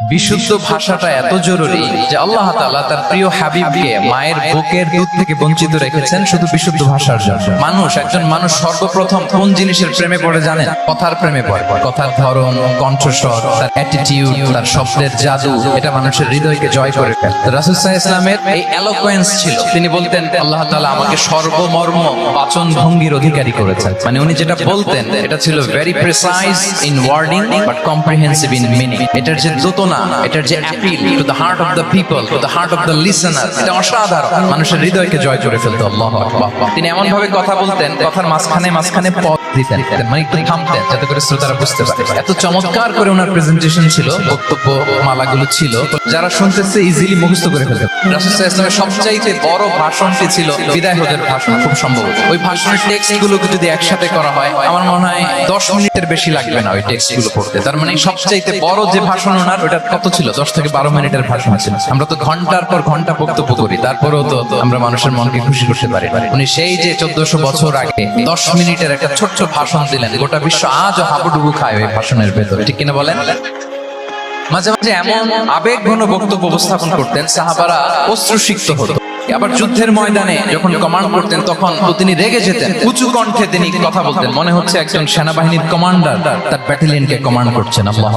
বিশুদ্ধ ভাষাটা এত জরুরি যে আল্লাহ তাআলা তার প্রিয় হাবিবকে মায়ের বুকের দুধ থেকে বঞ্চিত রেখেছেন শুধু বিশুদ্ধ ভাষার জন্য। মানুষ একজন মানুষ সর্বপ্রথম কোন জিনিসের প্রেমে পড়ে জানেন? কথার প্রেমে পড়ে কথার ধরন কণ্ঠস্বর তার অ্যাটিটিউড তার শব্দের জাদু এটা মানুষের হৃদয়কে জয় করে রাসূল সাল্লাল্লাহু ইসলামের এই এলোকোয়েন্স ছিল। তিনি বলতেন আল্লাহ তাআলা আমাকে সর্বমর্ম বাচন ভঙ্গির অধিকারী করেছেন। মানে উনি যেটা বলতেন এটা ছিল very precise in wording but comprehensive in meaning এটার যে এটার যে appeal to the heart of the people to the heart of the এটা অসাধারণ। মানুষের হৃদয়কে জয় করে ফেলতো আল্লাহ তিনি এমন ভাবে কথা বলতেন, কথার মাঝখানে মাঝখানে পথ দিতেন মানে একটু থামতেন, যাতে করে শ্রোতারা বুঝতে পারে। এত চমৎকার করে ওনার প্রেজেন্টেশন ছিল, বক্তব্য, মালাগুলো ছিল, যারা শুনতেছে ইজিলি মুখস্থ করে ইসলামের সবচাইতে বড় ভাষণটি ছিল বিদায় হজের ভাষণ, খুব সম্ভব ওই ভাষণের যদি একসাথে করা হয়, আমার মনে হয় দশ মিনিটের বেশি লাগবে না ওই টেক্সটগুলো পড়তে। তার মানে সবচাইতে বড় যে ভাষণ ওনার ওটা কত ছিল? দশ থেকে বারো মিনিটের ভাষণ ছিল। আমরা তো ঘণ্টার পর ঘণ্টা বক্তব্য করি, তারপরেও তো আমরা মানুষের মনকে খুশি করতে পারি। উনি সেই যে চোদ্দশো বছর আগে দশ মিনিটের একটা ছোট্ট ভাষণ দিলেন, গোটা বিশ্ব আজও হাবুডুবু খায় ওই ভাষণের ভেতর। ঠিক কিনা বলেন? মাঝে মাঝে এমন আবেগ ঘন বক্তব্য উপস্থাপন করতেন, সাহাবারা হতো। আবার যুদ্ধের ময়দানে যখন কমান্ড করতেন, তখন তিনি রেগে যেতেন। উঁচু কণ্ঠে তিনি কথা বলতেন। মনে হচ্ছে একজন সেনাবাহিনীর কমান্ডার তার ব্যাটালিয়নকে কমান্ড করছেন। আল্লাহ